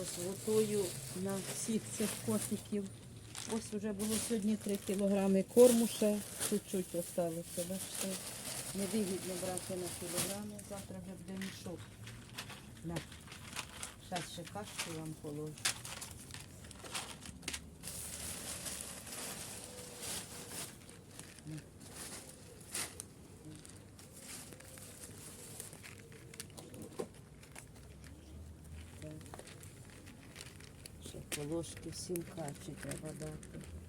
Ось готую на всіх цих котиків. Ось вже було сьогодні 3 кілограми корму ще чуть-чуть осталося. Бачите, невигідно брати на кілограми, завтра вже буде мішок. На. Зараз ще кашку вам положу. Ложки всім каші треба дати.